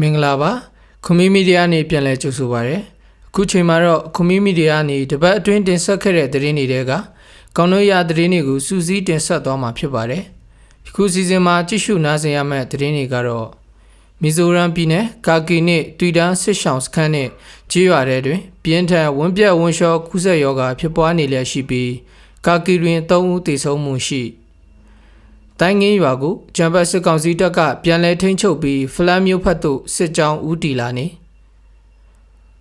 မင်္ဂလာပါခွန်မီမီဒီယာနေပြန်လဲကြိုဆိုပါရစေအခုချိန်မှာတော့ခွန်မီမီဒီယာနေတပတ်အတွင်းတင်ဆက်ခဲ့တဲ့သတင်းတွေကကောင်းလို့ရသတင်းတွေကိုစူးစီးတင်ဆက်သွားမှာဖြစ်ပါတယ်အခုစီစဉ်မှာကြည့်ရှုနားဆင်ရမယ့်သတင်းတွေကတော့မီဇိုရမ်ပြည်နယ်ကာကီနဲ့တွီတန်ဆစ်ဆောင်စခန်းနဲ့ကြေးရွာတဲ့တွင် ပြင်းထန်ဝန်းပြက်ဝန်းလျှောကူးစက်ရောဂါဖြစ်ပွားနေလျက်ရှိပြီးကာကီတွင်3ဦးသေဆုံးမှုရှိ တိုင်းငင်းရွာကိုဂျမ်ဘတ်စစ်ကောင်စီတပ်ကပြန်လည်ထိန်းချုပ်ပြီးဖလန်မြို့ဖက်သို့စစ်ကြောင်းဦးတည်လာနေ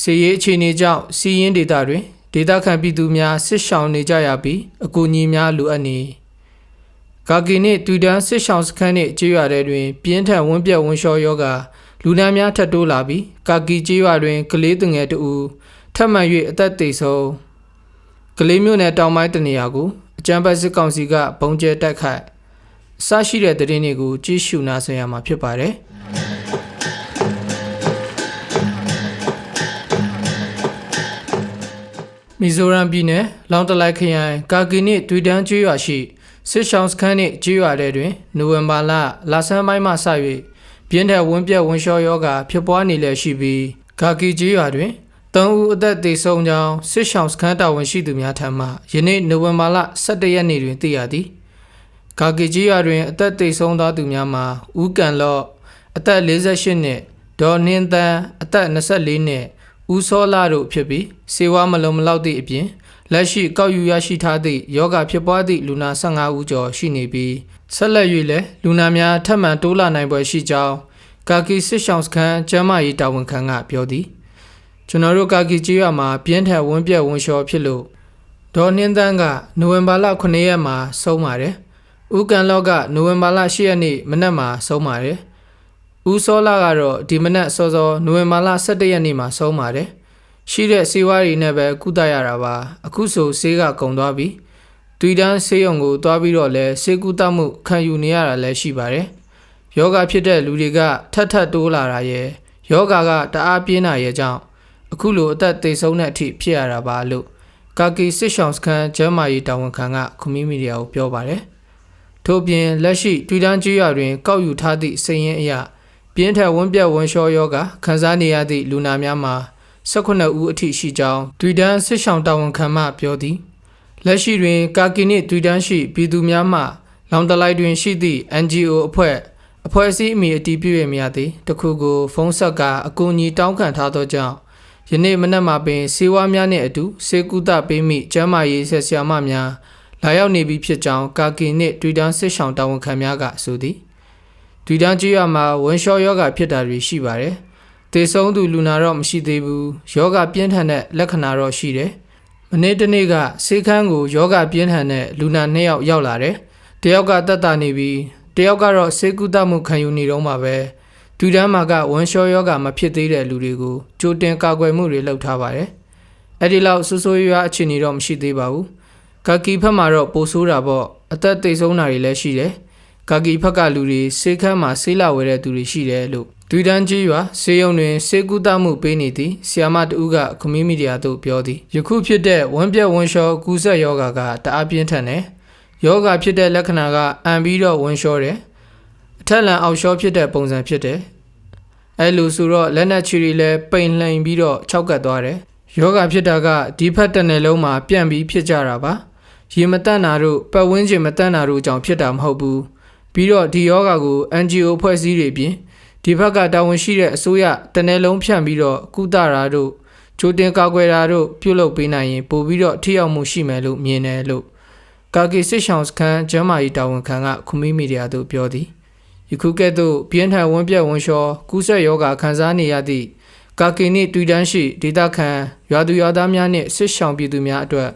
စီရေးအခြေအနေကြောင့်စီးရင်ဒေသတွင်ဒေသခံပြည်သူများစစ်ရှောင်နေကြရပြီးအကူအညီများလိုအပ်နေကာကီနှင့်တူတန်းစစ်ရှောင်စခန်းနှင့်ကြေးရွာထဲတွင် ပြင်းထန်ဝန်းပြက်ဝန်းလျှောယောဂလူနာများထပ်တိုးလာပြီးကာကီကြေးရွာတွင်ကလေးသူငယ်တဦးထပ်မံ၍အသက်သေဆုံးကလေးမျိုးနယ်တောင်ပိုင်းတနေရာကိုအကြမ်းဖက်စစ်ကောင်စီကပုံကျဲတိုက်ခိုက် အစရှိတဲ့သတင်းတွေကိုကြည့်ရှုနားဆင်ရမှာဖြစ်ပါတယ်မီဇိုရမ်ပြည်နယ်လောင်တလိုက်ခရိုင်ကာကီနစ်ဒွီတန်းကျွော်ရှိစစ်ရှောင်းစခန်းနှင့်ကျွော်တဲ့တွင်နိုဝင်ဘာလလာဆန်းပိုင်းမှစ၍ပြင်းထန်ဝန်းပြက်ဝန်းလျှောယောဂဖြစ်ပွားနေလျက်ရှိပြီးကာကီကျွော်တွင်သုံးဦးအသက်သေဆုံးကြောင်းစစ်ရှောင်းစခန်းတာဝန်ရှိသူများထံမှယနေ့နိုဝင်ဘာလ17ရက်နေ့တွင်သိရသည် ကာကီကြီးရွာတွင် အသက်သေဆုံးသောသူများမှာဦးကန်လော့အသက်48နှစ်ဒေါ်နှင်းတန်းအသက်24နှစ်ဦးစောလာတို့ဖြစ်ပြီးစေဝါမလုံမလောက်သည့်အပြင်လက်ရှိကောက်ယူရရှိထားသည့်ယောဂဖြစ်ပွားသည့်လူနာ15ဦးကျော်ရှိနေပြီးဆက်လက်၍လည်းလူနာများထပ်မံတိုးလာနိုင်ပွဲရှိကြောင်းကာကီစစ်ဆောင်စခန်းကျမ်းမာရေးတာဝန်ခံကပြောသည်ကျွန်တော်တို့ကာကီကြီးရွာမှာပြင်းထန်ဝန်းပြက်ဝန်းလျှော်ဖြစ်လို့ဒေါ်နှင်းတန်းကနိုဝင်ဘာလ9ရက်မှာဆုံးပါတယ် ဦးကန်လော့ကနိုဝင်ဘာလ10ရက်နေ့မနက်မှာဆုံးပါတယ်။ဦးစောလာကတော့ဒီမနက်စောစောနိုဝင်ဘာလ17ရက်နေ့မှာဆုံးပါတယ်။ရှိတဲ့စေဝါးတွေနဲ့ပဲကုသရတာပါ။အခုဆိုဆေးကကုန်သွားပြီ။တွီတန်းဆေးရုံကိုသွားပြီးတော့လဲဆေးကုသမှုခံယူနေရတာလည်းရှိပါတယ်။ယောဂဖြစ်တဲ့လူတွေကထပ်ထပ်တိုးလာတာရဲ့ယောဂကတအားပြင်းတာရဲ့ကြောင့်အခုလိုအသက်သေဆုံးတဲ့အထိဖြစ်ရတာပါလို့ကာကီစစ်ရှောင်းစခန်းကျမ်းမာရေးတာဝန်ခံကကွန်မြူနတီကိုပြောပါတယ်။ ထို့ပြင်လက်ရှိတွီတန်းကျွော်တွင်ကောက်ယူထားသည့်စည်ရင်အရပြင်းထန်ဝန်းပြက်ဝန်းလျှောယောဂခံစားနေရသည့်လူနာများမှာ18ဦးအထိရှိကြောင်းတွီတန်းစစ်ဆောင်တာဝန်ခံမှပြောသည်လက်ရှိတွင် ကာကီနစ်တွီတန်းရှိပြည်သူများမှလောင်တလိုက်တွင်ရှိသည့် NGO အဖွဲ့အဖွဲ့အစည်းအမည်အတည်ပြုရမရသည်တခုကိုဖုန်းဆက်ကအကူအညီတောင်းခံထားသောကြောင့်ယနေ့မနက်မှာပင်စေဝါများနှင့်အတူစေကူတာပေးမိကျမ်းမာရေးဆက်ဆရာမများ လာရောက်နေပြီဖြစ်ကြောင်းကာကီနှင့်တွီတန်းစစ်ဆောင်တာဝန်ခံများကဆိုသည်တွီတန်းကျွော်မှာဝန်လျှောယောဂဖြစ်တာတွေရှိပါတယ်တေဆုံးသူလူနာတော့မရှိသေးဘူးယောဂပြင်းထန်တဲ့လက္ခဏာတော့ရှိတယ်မနေ့တနေ့ကဆေးခန်းကိုယောဂပြင်းထန်တဲ့လူနာနှစ်ယောက်ရောက်လာတယ်တယောက်ကတက်တာနေပြီးတယောက်ကတော့ဆေးကုသမှုခံယူနေတော့မှာပဲဒူတန်းမှာကဝန်လျှောယောဂမဖြစ်သေးတဲ့လူတွေကိုကြိုတင်ကာကွယ်မှုတွေလုပ်ထားပါတယ်အဲ့ဒီလောက်ဆိုးဆိုးရွားအခြေအနေတော့မရှိသေးပါဘူး ကာကီဖက်မှာတော့ပိုဆိုးတာပေါ့အသက်သိဆုံးတာတွေလည်းရှိတယ်ကာကီဖက်ကလူတွေဆေးခန်းမှာဆေးလာဝယ်တဲ့သူတွေရှိတယ်လို့ဒူတန်းကြီးရွာဆေးရုံတွင်ဆေးကုသမှုပေးနေသည်ဆီယာမတူကကွန်မြူနတီယာသို့ပြောသည်ယခုဖြစ်တဲ့ဝမ်းပြက်ဝမ်းလျှောကူးစက်ယောဂါကတအားပြင်းထန်တယ်ယောဂါဖြစ်တဲ့လက္ခဏာကအံပြီးတော့ဝမ်းလျှောတယ်အထက်လန်အောက်လျှောဖြစ်တဲ့ပုံစံဖြစ်တယ်အဲလိုဆိုတော့လက်နက်ချီတွေလည်းပိန်လှန်ပြီးတော့ခြောက်ကပ်သွားတယ် ယောဂါဖြစ်တာကဒီဖက်တစ်နယ်လုံးမှာပြန့်ပြီးဖြစ်ကြတာပါရေမတန့်တာတို့ပတ်ဝန်းကျင်မတန့်တာတို့ကြောင့်ဖြစ်တာမဟုတ်ဘူးပြီးတော့ဒီယောဂါကို NGO ဖွဲ့စည်းတွေပြင်ဒီဘက်ကတာဝန်ရှိတဲ့အစိုးရတနယ်လုံးဖြန့်ပြီးတော့ကုသတာတို့ချိုးတင်ကာကွယ်တာတို့ပြုလုပ်ပေးနိုင်ရင်ပို့ပြီးတော့ထိရောက်မှုရှိမယ်လို့မြင်တယ်လို့ကာကီစစ်ရှောင်းစခန်းကျမ်းမာရေးတာဝန်ခံကခွန်မီမီဒီယာသို့ပြောသည်ယခုကဲ့သို့ပြင်းထန်ဝန်းပြက်ဝန်းလျှောကူးစက်ယောဂခံစားနေရသည့် ကာကီနှင့်တူတန်းရှိဒေတာခန်ရွာသူရွာသားများနှင့်စစ်ရှောင်းပြည်သူများအတွက်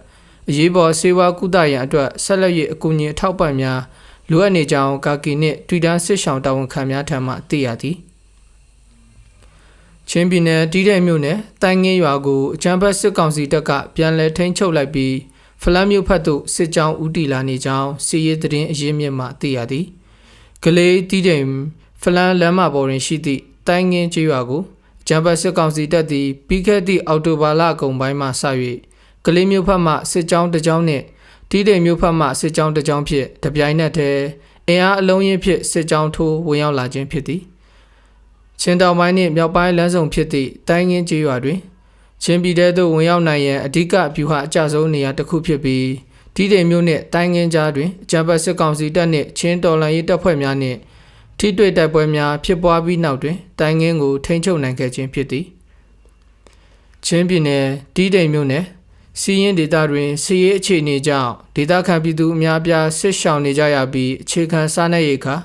အရေးပေါ်ဆေးဝါးကုသရန်အတွက်ဆက်လက်၍အကူအညီအထောက်ပံ့များလိုအပ်နေကြောင်းကာကီနှင့်တူတန်းစစ်ရှောင်းတာဝန်ခံများထံမှသိရသည်ချင်းပြည်နယ်တီးတဲ့မြို့နယ်တိုင်ငင်းရွာကိုအကြံဖက်စစ်ကောင်စီတပ်ကပြန်လည်ထိန်းချုပ်လိုက်ပြီးဖလန်းမြို့ဖက်သို့စစ်ကြောင်းဦးတည်လာနေကြောင်းစီရေးသတင်းအရင်းမြစ်မှသိရသည်ကလေးတီးတဲ့ဖလန်းလမ်းမပေါ်တွင်ရှိသည့်တိုင်ငင်းကျေးရွာကို အကြံဖက်စစ်ကောင်စီတပ်သည်ပြီးခဲ့သည့်အောက်တိုဘာလအကုန်ပိုင်းမှစ၍ကလေးမျိုးဖက်မှစစ်ကြောင်းတစ်ကြောင်းနှင့်တတီးတိမ်မြို့ဖက်မှစစ်ကြောင်းတစ်ကြောင်းဖြင့်တပြိုင်နက်တည်းအင်အားအလုံးရင်းဖြင့်စစ်ကြောင်းထိုးဝင်ရောက်လာခြင်းဖြစ်သည်ချင်းတောင်ပိုင်းနှင့်မြောက်ပိုင်းလမ်းစုံဖြစ်သည့်တိုင်းငင်းကျေးရွာတွင်ချင်းပြည်တဲသို့ဝင်ရောက်နိုင်ရန်အဓိကဗျူဟာအကျဆုံးနေရာတစ်ခုဖြစ်ပြီးတီးတိမ်မြို့နှင့်တိုင်းငင်းကြားတွင်အကြံပတ်စစ်ကောင်စီတပ်နှင့်ချင်းတော်လှန်ရေးတပ်ဖွဲ့များနှင့် ထိတွေ့တိုက်ပွဲများဖြစ်ပွားပြီးနောက်တွင်တိုင်းငင်းကိုထိန်းချုပ်နိုင်ခဲ့ခြင်းဖြစ်သည်ချင်းပြည်နယ်တီးတိမ်မြို့နယ်စီးရင်ဒေတာတွင်စီးရေးအခြေအနေကြောင့်ဒေတာခံပြည်သူအများပြားဆစ်ရှောင်နေကြရပြီးအခြေခံစားနပ်ရိက္ခာ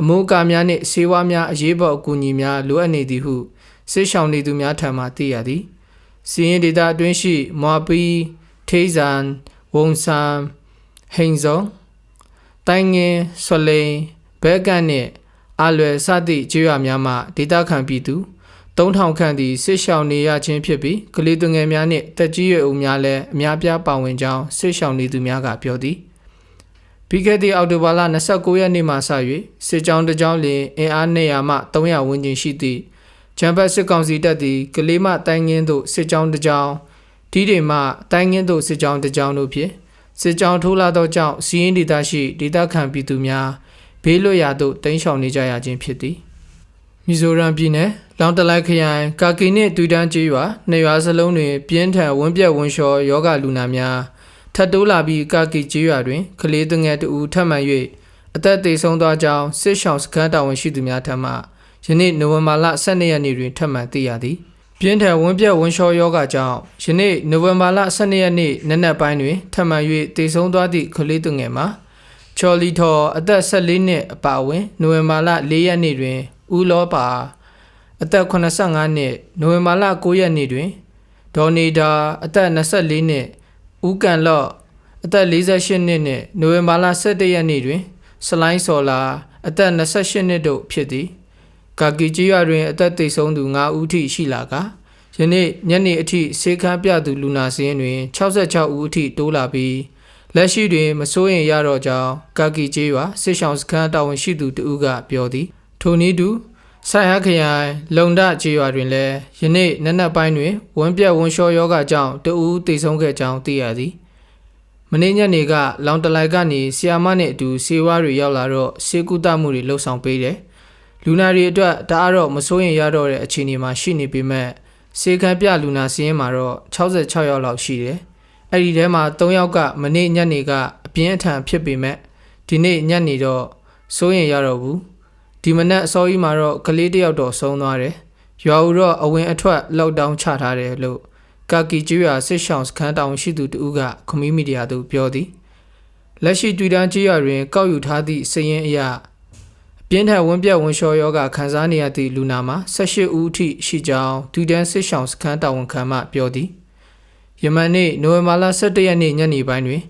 အမိုးအကာများနှင့်ဆေးဝါးများအရေးပေါ်အကူအညီများလိုအပ်နေသည်ဟုဆစ်ရှောင်နေသူများထံမှသိရသည်စီးရင်ဒေတာအတွင်းရှိမွာပီထေးဇန်ဝုံဆမ်ဟိန်ဇုံတိုင်းငင်းဆွလိန်ဘဲကန်နှင့် အလွယ်စသည့်ကျေးရွာများမှဒေတာခံပြည်သူ3000ခန့်သည်စစ်ရှောင်နေရခြင်းဖြစ်ပြီးကလေးသူငယ်များနှင့်တက်ကြီးရွယ်အိုများလည်းအများပြားပါဝင်ကြောင်းစစ်ရှောင်နေသူများကပြောသည်ပြီးခဲ့သည့်အောက်တိုဘာလ29ရက်နေ့မှစ၍စစ်ကြောင်းတစ်ကြောင်းလျင်အင်အား200မှ300ဝန်းကျင်ရှိသည့်ဂျမ်ဘတ်စစ်ကောင်စီတပ်သည်ကလေးမတိုင်းငင်းသို့စစ်ကြောင်းတစ်ကြောင်းဒီတွေမှတိုင်းငင်းသို့စစ်ကြောင်းတစ်ကြောင်းတို့ဖြင့်စစ်ကြောင်းထိုးလာသောကြောင့်စီးရင်ဒေသရှိဒေသခံပြည်သူများ ဘေးလွတ်ရာသို့တိမ်းရှောင်နေကြရခြင်းဖြစ်သည်မီဇိုရမ်ပြည်နယ်လောင်တလိုက်ခရိုင်ကာကီနှင့်တူတန်းကျေးရွာနေရွာစလုံးတွင် ပြင်းထန်ဝန်းပြက်ဝန်းလျှော်ယောဂလူနာများထပ်တိုးလာပြီးကာကီကျေးရွာတွင်ကလေးသူငယ်တဦးထပ်မံ၍အသက်သေဆုံးသွားကြောင်းစစ်ရှောင်းစခန်းတာဝန်ရှိသူများထံမှယနေ့နိုဝင်ဘာလ12ရက်နေ့တွင်ထပ်မံသိရသည်ပြင်းထန်ဝန်းပြက်ဝန်းလျှော်ယောဂကြောင့်ယနေ့နိုဝင်ဘာလ12ရက်နေ့နက်နက်ပိုင်းတွင်ထပ်မံ၍သေဆုံးသွားသည့်ကလေးသူငယ်မှာ ချော်လီထော်အသက်14နှစ်အပါအဝင်နိုဝင်ဘာလ4ရက်နေ့တွင်ဦးလောပါအသက်85နှစ်နိုဝင်ဘာလ9ရက်နေ့တွင်ဒေါ်နေတာအသက်24နှစ်ဦးကန်လော့အသက်48နှစ်နှင့်နိုဝင်ဘာလ17ရက်နေ့တွင် စလိုင်းစော်လာအသက်28နှစ်တို့ဖြစ်သည်ကာကီကြီးရွာတွင် အသက်သေဆုံးသူ9ဦးထိရှိလာကယနေ့ညနေအထိစေခန်းပြသူလူနာစင်းတွင်66ဦးအထိတိုးလာပြီး လက်ရှိတွင်မစိုးရင်ရတော့ကြောင်းကာကီကြီးရွာစစ်ဆောင်စခန်းတာဝန်ရှိသူတဦးကပြောသည်ထိုနည်းတူဆိုင်ဟခရိုင်လုံဒကြေးရွာတွင်လည်းယနေ့နက်နက်ပိုင်းတွင်ဝန်းပြက်ဝန်းလျှောယောဂကြောင့်တဦးသေဆုံးခဲ့ကြောင်းသိရသည်မနေ့ညနေကလောင်တလိုက်ကနေဆီယာမနဲ့အတူဆေးဝါးတွေရောက်လာတော့ဆေးကုသမှုတွေလှုပ်ဆောင်ပေးတယ်လူနာတွေအတွက်တအားတော့မစိုးရင်ရတော့တဲ့အခြေအနေမှာရှိနေပေမဲ့ဆေးကမ်းပြလူနာစီးရင်မှာတော့66ယောက်လောက်ရှိတယ် အဲ့ဒီထဲမှာ3ယောက်ကမနေ့ညနေကအပြင်းအထန်ဖြစ်ပေမဲ့ဒီနေ့ညနေတော့စိုးရင်ရတော့ဘူးဒီမနက်အစောကြီးမှာတော့ကလေးတစ်ယောက်တော့ဆုံးသွားတယ်။ရွာဦးတော့အဝင်အထွက်လောက်တောင်းချထားတယ်လို့ကာကီကျွော်စစ်ဆောင်စခန်းတောင်ရှိသူတူကခမီးမီဒီယာသို့ပြောသည်။လက်ရှိတွေ့တန်းကျွော်တွင်ကောက်ယူထားသည့်စည်ရင်အရပြင်းထန်ဝန်းပြက်ဝန်းလျှောယောဂခံစားနေရသည့်လူနာမှာ18ဦးအထိရှိကြောင်းဒူဒန်စစ်ဆောင်စခန်းတာဝန်ခံမှပြောသည်။ ယမန်နေ့နိုဝင်ဘာလ17ရက်နေ့ညနေပိုင်းတွင်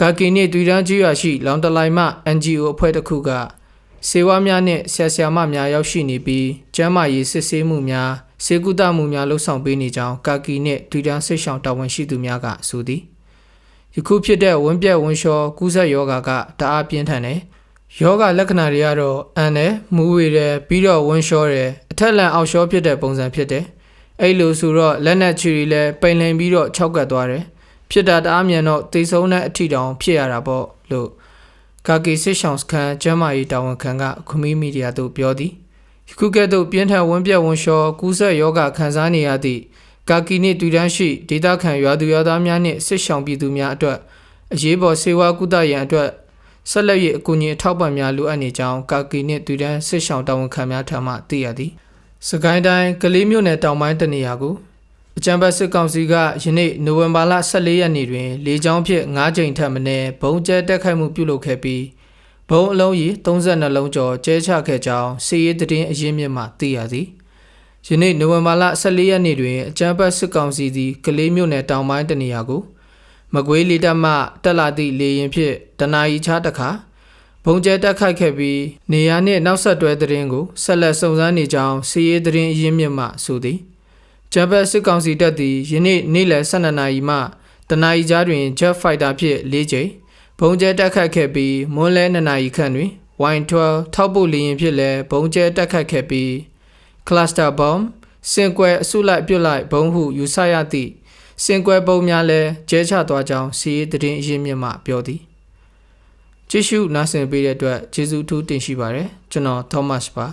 ကာကီနှင့်တွေ့တန်းကျွော်ရှိလောင်တလိုင်မှ NGO အဖွဲ့တစ်ခုကဆေးဝါးများနှင့်ဆရာဆရာမများရောက်ရှိနေပြီးကျန်းမာရေးစစ်ဆေးမှုများဆေးကုသမှုများလှုပ်ဆောင်ပေးနေကြောင်းကာကီနှင့်ဒူဒန်ဆိတ်ဆောင်တာဝန်ရှိသူများကဆိုသည်ယခုဖြစ်တဲ့ဝန်းပြက်ဝန်းလျှောကူးစက်ယောဂါကတအားပြင်းထန်တယ်ယောဂလက္ခဏာတွေကတော့အန်တယ်မူးဝေတယ်ပြီးတော့ဝန်းလျှောတယ်အထက်လန်အောက်လျှောဖြစ်တဲ့ပုံစံဖြစ်တယ် အဲ့လိုဆိုတော့လက်နက်ချီတွေလည်းပိန်လင်ပြီးတော့ခြောက်ကပ်သွားတယ်ဖြစ်တာတအားမြန်တော့တေဆုံးတဲ့အထီတောင်ဖြစ်ရတာပေါ့လို့ကာကီစစ်ဆောင်စခန်းကျမ်းမာရေးတာဝန်ခံကခမီးမီဒီယာသို့ပြောသည်ယခုကဲ့သို့ပြင်းထန်ဝန်းပြက်ဝန်းလျှောကူးစက်ယောဂခံစားနေရသည့်ကာကီနှင့်တူတန်းရှိဒေသခံရွာသူရွာသားများနှင့်စစ်ဆောင်ပြည်သူများအတွက်အရေးပေါ်စေဝါကုသရန်အတွက်ဆက်လက်၍အကူအညီအထောက်ပံ့များလိုအပ်နေကြောင်းကာကီနှင့်တူတန်းစစ်ဆောင်တာဝန်ခံများထံမှသိရသည် စကိုင်းတိုင်းကလေးမြို့နယ်တောင်ပိုင်းတနေရာကိုအကြံပတ်စစ်ကောင်စီကယနေ့နိုဝင်ဘာလ14ရက်နေ့တွင်လေကြောင်းဖြင့်9ကြိမ်ထပ်မံဘုံကျဲတက်ခိုက်မှုပြုလုပ်ခဲ့ပြီးဘုံအလုံးကြီး32လုံးကျော်ကျဲချခဲ့ကြောင်းစီရေးတည်င်းအရင်းမြစ်မှသိရသည်ယနေ့နိုဝင်ဘာလ14ရက်နေ့တွင်အကြံပတ်စစ်ကောင်စီသည်ကလေးမြို့နယ်တောင်ပိုင်းတနေရာကိုမကွေးလီတက်မှတက်လာသည့်လေရင်ဖြင့်တနာရီချတခါ ဘုံကျဲတက်ခိုက်ခဲ့ပြီးနေရာနှင့်နောက်ဆက်တွဲသတင်းကိုဆက်လက်စုံစမ်းနေကြောင်းစီရေးသတင်းအရင်းမြစ်မှဆိုသည်ဂျပန်စစ်ကောင်စီတပ်သည်ယနေ့နေ့လယ်12နာရီမှတနာရီကြားတွင် Jet Fighter ဖြင့်၄ကြိမ်ဘုံကျဲတက်ခတ်ခဲ့ပြီးမွန်းလဲ2နာရီခန့်တွင် Y12 ထောက်ပို့လေယာဉ်ဖြင့်လည်းဘုံကျဲတက်ခတ်ခဲ့ပြီး Cluster Bomb စင်ကွယ်အစုလိုက်ပြုတ်လိုက်ဘုံဟုယူဆရသည့်စင်ကွယ်ပုံများလည်းကျဲချသွားကြောင်းစီရေးသတင်းအရင်းမြစ်မှပြောသည် ကြည့်ရှုနားဆင်ပေးတဲ့အတွက်ကျေးဇူးအထူးတင်ရှိပါတယ်ကျွန်တော် Thomas ပါ